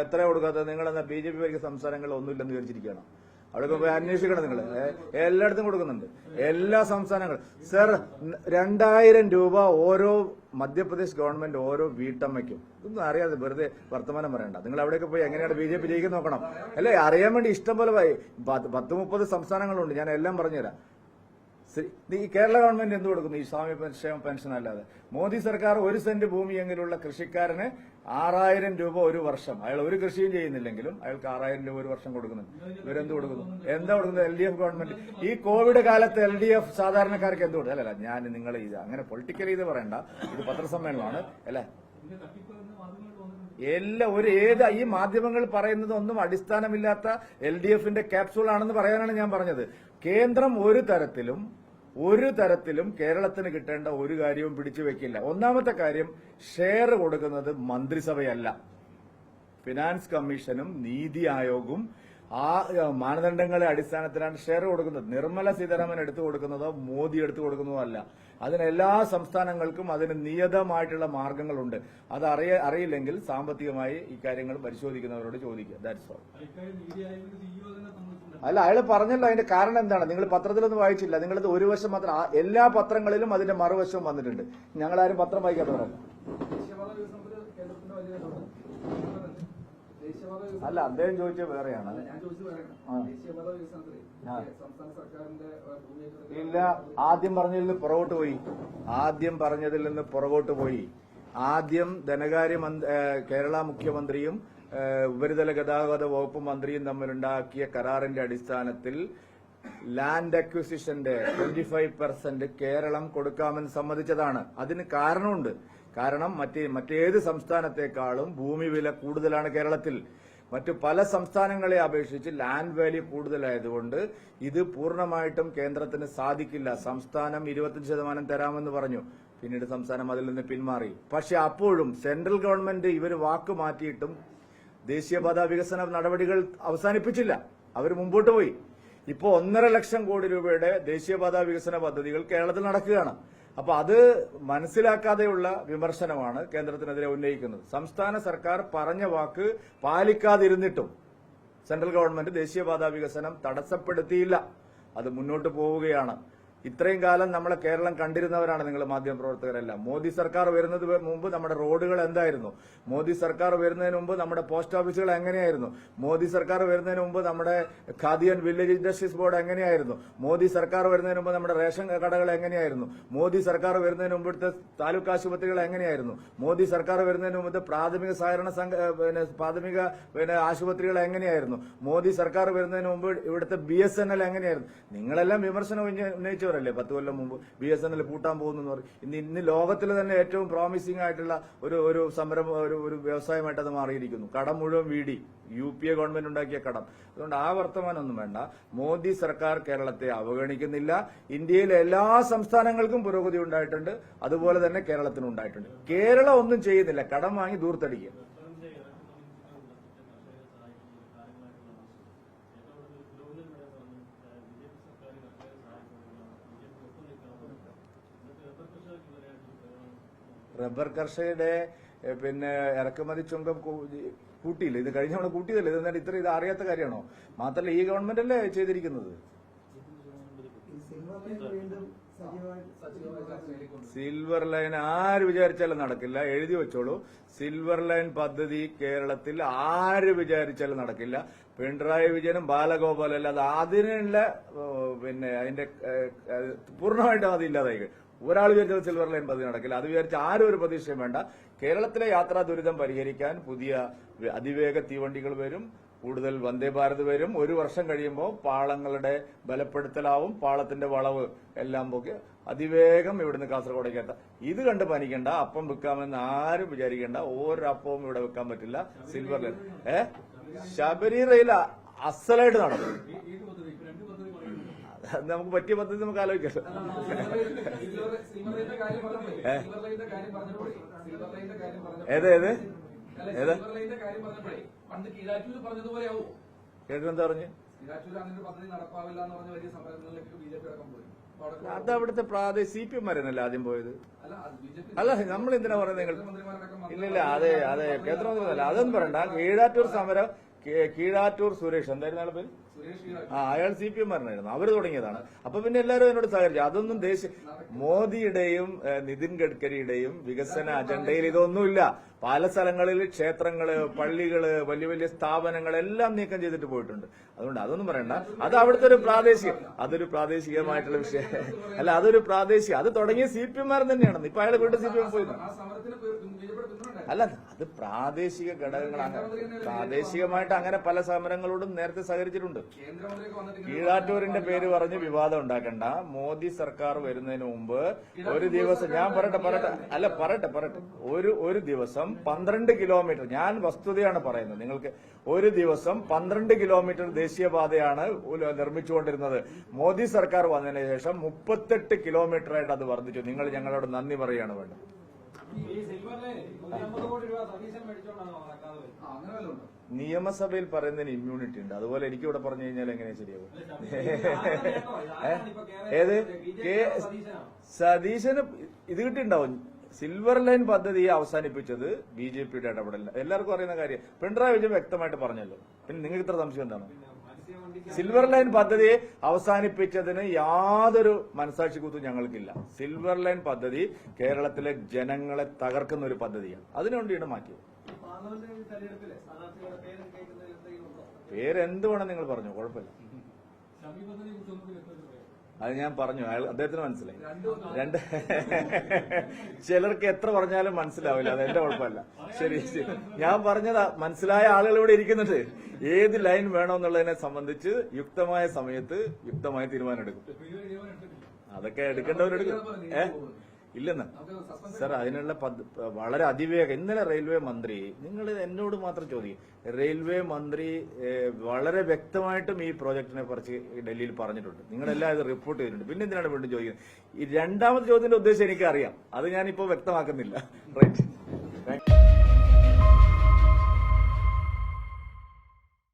എത്ര കൊടുക്കാത്തത്? നിങ്ങൾ എന്താ ബി ജെ പി ഭരിക്കുന്ന സംസ്ഥാനങ്ങളിൽ ഒന്നുമില്ലെന്ന് വിചാരിച്ചിരിക്കുകയാണ്? അവിടെ പോയി അന്വേഷിക്കണം നിങ്ങൾ എല്ലായിടത്തും കൊടുക്കുന്നുണ്ട്. എല്ലാ സംസ്ഥാനങ്ങളും. സർ രണ്ടായിരം രൂപ ഓരോ മധ്യപ്രദേശ് ഗവൺമെന്റ് ഓരോ വീട്ടമ്മയ്ക്കും. ഇതൊന്നും അറിയാതെ വെറുതെ വർത്തമാനം പറയണ്ട. നിങ്ങൾ അവിടെയൊക്കെ പോയി എങ്ങനെയാണ് ബി ജെ പി ജയിക്കുന്നത് നോക്കണം? അല്ലേ? അറിയാൻ വേണ്ടി ഇഷ്ടം പോലെ പോയി. പത്ത് മുപ്പത് സംസ്ഥാനങ്ങളുണ്ട്. ഞാൻ എല്ലാം പറഞ്ഞുതരാം. ഈ കേരള ഗവൺമെന്റ് എന്ത് കൊടുക്കുന്നു? ഈ സ്വാമി ക്ഷേമ പെൻഷൻ അല്ലാതെ. മോദി സർക്കാർ ഒരു സെന്റ് ഭൂമിയെങ്കിലുള്ള കൃഷിക്കാരന് ആറായിരം രൂപ ഒരു വർഷം. അയാൾ ഒരു കൃഷിയും ചെയ്യുന്നില്ലെങ്കിലും അയാൾക്ക് ആറായിരം രൂപ ഒരു വർഷം കൊടുക്കുന്നുണ്ട് ഇവരെന്ത് കൊടുക്കുന്നു? എന്താ കൊടുക്കുന്നത്? L D F government. ഈ കോവിഡ് കാലത്ത് എൽ ഡി എഫ് സാധാരണക്കാർക്ക് എന്ത് കൊടുക്കും അല്ലല്ല ഞാൻ നിങ്ങൾ ഇത് അങ്ങനെ പൊളിറ്റിക്കലി ഇത് പറയണ്ട. ഇത് പത്രസമ്മേളനമാണ്. അല്ലേ? എല്ലാ ഒരു ഏത് ഈ മാധ്യമങ്ങൾ പറയുന്നത് ഒന്നും അടിസ്ഥാനമില്ലാത്ത എൽ ഡി എഫിന്റെ ക്യാപ്സൂൾ ആണെന്ന് പറയാനാണ് ഞാൻ പറഞ്ഞത്. കേന്ദ്രം ഒരു തരത്തിലും ഒരു തരത്തിലും കേരളത്തിന് കിട്ടേണ്ട ഒരു കാര്യവും പിടിച്ചു വെക്കില്ല. ഒന്നാമത്തെ കാര്യം ഷെയർ കൊടുക്കുന്നത് മന്ത്രിസഭയല്ല. ഫിനാൻസ് കമ്മീഷനും നീതി ആയോഗും ആ മാനദണ്ഡങ്ങളെ അടിസ്ഥാനത്തിലാണ് ഷെയർ കൊടുക്കുന്നത്. നിർമ്മല സീതാരാമൻ എടുത്തു കൊടുക്കുന്നതോ മോദി എടുത്തു കൊടുക്കുന്നതോ അല്ല. അതിന് എല്ലാ സംസ്ഥാനങ്ങൾക്കും അതിന് നിയതമായിട്ടുള്ള മാർഗങ്ങളുണ്ട്. അത് അറിയ അറിയില്ലെങ്കിൽ സാമ്പത്തികമായി ഇക്കാര്യങ്ങൾ പരിശോധിക്കുന്നവരോട് ചോദിക്കുക. ദാറ്റ്സ് ഓൾ അല്ല അയാൾ പറഞ്ഞല്ലോ അതിന്റെ കാരണം എന്താണ്? നിങ്ങൾ പത്രത്തിലൊന്നും വായിച്ചില്ല. നിങ്ങളത് ഒരു വശം മാത്രം എല്ലാ പത്രങ്ങളിലും അതിന്റെ മറുവശവും വന്നിട്ടുണ്ട്. ഞങ്ങൾ ആരും പത്രം വികസനം അല്ല അദ്ദേഹം ചോദിച്ചത് വേറെയാണ്. ഇല്ല ആദ്യം പറഞ്ഞതിൽ നിന്ന് പുറകോട്ട് പോയി. ആദ്യം പറഞ്ഞതിൽ നിന്ന് പുറകോട്ട് പോയി. ആദ്യം ധനകാര്യ കേരള മുഖ്യമന്ത്രിയും ഉപരിതല ഗതാഗത വകുപ്പ് മന്ത്രിയും തമ്മിലുണ്ടാക്കിയ കരാറിന്റെ അടിസ്ഥാനത്തിൽ ലാൻഡ് അക്വിസിഷന്റെ ട്വന്റി ഫൈവ് പെർസെന്റ് കേരളം കൊടുക്കാമെന്ന് സമ്മതിച്ചതാണ്. അതിന് കാരണമുണ്ട്. കാരണം മറ്റേ മറ്റേത് സംസ്ഥാനത്തെക്കാളും ഭൂമി വില കൂടുതലാണ് കേരളത്തിൽ. മറ്റു പല സംസ്ഥാനങ്ങളെ അപേക്ഷിച്ച് ലാൻഡ് വാല്യൂ കൂടുതലായതുകൊണ്ട് ഇത് പൂർണമായിട്ടും കേന്ദ്രത്തിന് സാധിക്കില്ല. സംസ്ഥാനം ഇരുപത്തിയഞ്ച് ശതമാനം തരാമെന്ന് പറഞ്ഞു. പിന്നീട് സംസ്ഥാനം അതിൽ നിന്ന് പിന്മാറി. പക്ഷെ അപ്പോഴും സെൻട്രൽ ഗവൺമെന്റ് ഇവർ വാക്ക് മാറ്റിയിട്ടും ദേശീയപാത വികസന നടപടികൾ അവസാനിപ്പിച്ചില്ല. അവർ മുമ്പോട്ട് പോയി. ഇപ്പോൾ ഒന്നര ലക്ഷം കോടി രൂപയുടെ ദേശീയപാത വികസന പദ്ധതികൾ കേരളത്തിൽ നടക്കുകയാണ്. അപ്പൊ അത് മനസ്സിലാക്കാതെയുള്ള വിമർശനമാണ് കേന്ദ്രത്തിനെതിരെ ഉന്നയിക്കുന്നത്. സംസ്ഥാന സർക്കാർ പറഞ്ഞ വാക്ക് പാലിക്കാതിരുന്നിട്ടും സെൻട്രൽ ഗവൺമെന്റ് ദേശീയപാത വികസനം തടസ്സപ്പെടുത്തിയില്ല. അത് മുന്നോട്ട് പോവുകയാണ്. ഇത്രയും കാലം നമ്മളെ കേരളം കണ്ടിരുന്നവരാണ് നിങ്ങൾ മാധ്യമ മാധ്യമപ്രവർത്തകരെല്ലാം. മോദി സർക്കാർ വരുന്നത് മുമ്പ് നമ്മുടെ റോഡുകൾ എന്തായിരുന്നു? മോദി സർക്കാർ വരുന്നതിന് മുമ്പ് നമ്മുടെ പോസ്റ്റ് ഓഫീസുകൾ എങ്ങനെയായിരുന്നു? മോദി സർക്കാർ വരുന്നതിന് മുമ്പ് നമ്മുടെ khadi and village industries board എങ്ങനെയായിരുന്നു? മോദി സർക്കാർ വരുന്നതിന് മുമ്പ് നമ്മുടെ റേഷൻ കടകൾ എങ്ങനെയായിരുന്നു? മോദി സർക്കാർ വരുന്നതിന് മുമ്പ് ഇവിടുത്തെ താലൂക്ക് ആശുപത്രികൾ എങ്ങനെയായിരുന്നു? മോദി സർക്കാർ വരുന്നതിന് മുമ്പ് പ്രാഥമിക സഹകരണ സംഘ പ്രാഥമിക പിന്നെ ആശുപത്രികൾ എങ്ങനെയായിരുന്നു? മോദി സർക്കാർ വരുന്നതിന് മുമ്പ് ഇവിടുത്തെ ബി എസ് എൻ എൽ എങ്ങനെയായിരുന്നു? നിങ്ങളെല്ലാം വിമർശനം ഉന്ന- ഉന്നയിച്ചവരല്ലേ പത്ത് കൊല്ലം മുമ്പ് ബി എസ് എൻ എൽ പൂട്ടാൻ പോകുന്നു പറയും ഇന്ന് ഇന്ന് ലോകത്തിൽ തന്നെ ഏറ്റവും പ്രോമിസിംഗ് ആയിട്ടുള്ള ഒരു ഒരു സംരംഭം ഒരു ഒരു വ്യവസായമായിട്ട് അത് മാറിയിരിക്കുന്നു. കടം മുഴുവൻ വീടി. യു പി എ ഗവൺമെന്റ് ഉണ്ടാക്കിയ കടം. അതുകൊണ്ട് ആ വർത്തമാനമൊന്നും വേണ്ട. മോദി സർക്കാർ കേരളത്തെ അവഗണിക്കുന്നില്ല. ഇന്ത്യയിലെ എല്ലാ സംസ്ഥാനങ്ങൾക്കും പുരോഗതി ഉണ്ടായിട്ടുണ്ട്. അതുപോലെ തന്നെ കേരളത്തിനും ഉണ്ടായിട്ടുണ്ട്. കേരളം ഒന്നും ചെയ്യുന്നില്ല. കടം വാങ്ങി ദൂർത്തടിക്കുക. റബ്ബർ കർഷകരുടെ പിന്നെ ഇറക്കുമതി ചുങ്കം കൂട്ടിയില്ല? ഇത് കഴിഞ്ഞ തവണ കൂട്ടിയതല്ലേ? ഇത് എന്താണ് ഇത്ര ഇത് അറിയാത്ത കാര്യമാണോ? മാത്രമല്ല ഈ ഗവൺമെന്റ് അല്ലേ ചെയ്തിരിക്കുന്നത്? സിൽവർ ലൈൻ ആര് വിചാരിച്ചാലും നടക്കില്ല. എഴുതി വെച്ചോളൂ. സിൽവർ ലൈൻ പദ്ധതി കേരളത്തിൽ ആര് വിചാരിച്ചാലും നടക്കില്ല. പിണറായി വിജയനും ബാലഗോപാലും അല്ലാതെ അതിനുള്ള പിന്നെ അതിന്റെ പൂർണമായിട്ടും അത് ഇല്ലാതായി. ഒരാൾ വിചാരിച്ചത് സിൽവർ ലൈൻ പദ്ധതി നടക്കില്ല. അത് വിചാരിച്ച ആരും ഒരു പ്രതീക്ഷയും വേണ്ട. കേരളത്തിലെ യാത്രാ ദുരിതം പരിഹരിക്കാൻ പുതിയ അതിവേഗ തീവണ്ടികൾ വരും. കൂടുതൽ വന്ദേ ഭാരത് വരും. ഒരു വർഷം കഴിയുമ്പോൾ പാളങ്ങളുടെ ബലപ്പെടുത്തലാവും. പാളത്തിന്റെ വളവ് എല്ലാം പോക്കി അതിവേഗം ഇവിടുന്ന് കാസർഗോഡേക്ക് എത്താം ഇത് കണ്ട് പനിക്കണ്ട. അപ്പം വിൽക്കാമെന്ന് ആരും വിചാരിക്കേണ്ട. ഒരപ്പവും ഇവിടെ വെക്കാൻ പറ്റില്ല. സിൽവർ ലൈൻ ഏ? ശബരി റെയിൽ അസലായിട്ട് നടക്കും ഈ- ഏത് പദ്ധതി ഇപ്പൊ രണ്ട് പദ്ധതി പറയുന്നുണ്ട് അത് നമുക്ക് പറ്റിയ പദ്ധതി നമുക്ക് ആലോചിക്കാം. ഏത് ഏത്? കേട്ടിട്ടെന്താ പറഞ്ഞ്? അത് അവിടുത്തെ പ്രാദേശിക സി പി എംമാരനല്ലേ ആദ്യം പോയത്? അല്ല നമ്മൾ എന്തിനാ പറയുന്നത് നിങ്ങൾ? ഇല്ലില്ല ഇല്ല ഇല്ല അതെ അതെ കേന്ദ്രമന്ത്രി അതൊന്നും പറയണ്ട. കീഴാറ്റൂർ സമരം കീഴാറ്റൂർ സുരേഷ് എന്തായിരുന്നു അയാളുടെ പേര്? ആ അയാൾ സി പി എം മാരനായിരുന്നു അവർ തുടങ്ങിയതാണ്. അപ്പൊ പിന്നെ എല്ലാവരും എന്നോട് സഹകരിച്ചു. അതൊന്നും ദേശീയ മോദിയുടെയും നിതിൻ ഗഡ്കരിയുടെയും വികസന അജണ്ടയിൽ ഇതൊന്നുമില്ല. പല സ്ഥലങ്ങളിൽ ക്ഷേത്രങ്ങൾ പള്ളികൾ വലിയ വലിയ സ്ഥാപനങ്ങൾ എല്ലാം നീക്കം ചെയ്തിട്ട് പോയിട്ടുണ്ട്. അതുകൊണ്ട് അതൊന്നും പറയണ്ട. അത് അവിടുത്തെ ഒരു പ്രാദേശിക അതൊരു പ്രാദേശികമായിട്ടുള്ള വിഷയം. അല്ല അതൊരു പ്രാദേശിക അത് തുടങ്ങിയ സി പി എംമാർ തന്നെയാണ് ഇപ്പൊ അയാൾ വീണ്ടും സി പി എം പോയിരുന്നു അല്ല അത് പ്രാദേശിക ഘടകങ്ങളാണ്. പ്രാദേശികമായിട്ട് അങ്ങനെ പല സമരങ്ങളോടും നേരത്തെ സഹകരിച്ചിട്ടുണ്ട്. കീഴാറ്റൂരിന്റെ പേര് പറഞ്ഞ് വിവാദം ഉണ്ടാക്കണ്ട. മോദി സർക്കാർ വരുന്നതിന് മുമ്പ് ഒരു ദിവസം ഞാൻ പറയട്ടെ പറയട്ടെ. അല്ല പറയട്ടെ പറയട്ടെ. ഒരു ഒരു ദിവസം പന്ത്രണ്ട് കിലോമീറ്റർ. ഞാൻ വസ്തുതയാണ് പറയുന്നത്. നിങ്ങൾക്ക് ഒരു ദിവസം പന്ത്രണ്ട് കിലോമീറ്റർ ദേശീയപാതയാണ് നിർമ്മിച്ചുകൊണ്ടിരുന്നത്. മോദി സർക്കാർ വന്നതിന് ശേഷം മുപ്പത്തെട്ട് കിലോമീറ്ററായിട്ട് അത് വർദ്ധിച്ചു. നിങ്ങൾ ഞങ്ങളോട് നന്ദി പറയുകയാണ് വേണ്ടത്. നിയമസഭയിൽ പറയുന്നതിന് ഇമ്മ്യൂണിറ്റി ഉണ്ട്. അതുപോലെ എനിക്ക് ഇവിടെ പറഞ്ഞു കഴിഞ്ഞാൽ എങ്ങനെയാ ശരിയാവും? ഏത്? കെ സതീശന് ഇത് കിട്ടിണ്ടാവും സിൽവർ ലൈൻ പദ്ധതി അവസാനിപ്പിച്ചത് ബി ജെ പിയുടെ ഇടപെടലില്ല എല്ലാവർക്കും അറിയുന്ന കാര്യം. പിണറായി വിജയൻ വ്യക്തമായിട്ട് പറഞ്ഞല്ലോ. പിന്നെ നിങ്ങൾക്ക് ഇത്ര സംശയം എന്താണ്? സിൽവർ ലൈൻ പദ്ധതി അവസാനിപ്പിച്ചതിന് യാതൊരു മനസാക്ഷി കൂത്തും ഞങ്ങൾക്കില്ല. സിൽവർ ലൈൻ പദ്ധതി കേരളത്തിലെ ജനങ്ങളെ തകർക്കുന്ന ഒരു പദ്ധതിയാണ്. അതിനുവേണ്ടിയാണ് മാറ്റിയത് പേരെന്ത് വേണം നിങ്ങൾ പറഞ്ഞു? കുഴപ്പമില്ല. അത് ഞാൻ പറഞ്ഞു. അയാൾ അദ്ദേഹത്തിന് മനസ്സിലായി. രണ്ട് ചിലർക്ക് എത്ര പറഞ്ഞാലും മനസ്സിലാവില്ല. അത് എന്റെ കുഴപ്പമല്ല. ശരി ഞാൻ പറഞ്ഞതാ മനസ്സിലായ ആളുകൾ ഇവിടെ ഇരിക്കുന്നുണ്ട്. ഏത് ലൈൻ വേണമെന്നുള്ളതിനെ സംബന്ധിച്ച് യുക്തമായ സമയത്ത് യുക്തമായ തീരുമാനം എടുക്കും അതൊക്കെ എടുക്കേണ്ടവരെടുക്കും. ഏ? ഇല്ലെന്ന്. സർ അതിനുള്ള വളരെ അതിവേഗം. ഇന്നലെ റെയിൽവേ മന്ത്രി നിങ്ങൾ എന്നോട് മാത്രം ചോദിക്കും. റെയിൽവേ മന്ത്രി വളരെ വ്യക്തമായിട്ടും ഈ പ്രോജക്റ്റിനെ കുറിച്ച് ഡൽഹിയിൽ പറഞ്ഞിട്ടുണ്ട്. നിങ്ങളെല്ലാം ഇത് റിപ്പോർട്ട് ചെയ്തിട്ടുണ്ട്. പിന്നെ എന്തിനാണ് വീണ്ടും ചോദിക്കുന്നത്? ഈ രണ്ടാമത് ചോദ്യത്തിന്റെ ഉദ്ദേശം എനിക്കറിയാം. അത് ഞാനിപ്പോ വ്യക്തമാക്കുന്നില്ല. റൈറ്റ്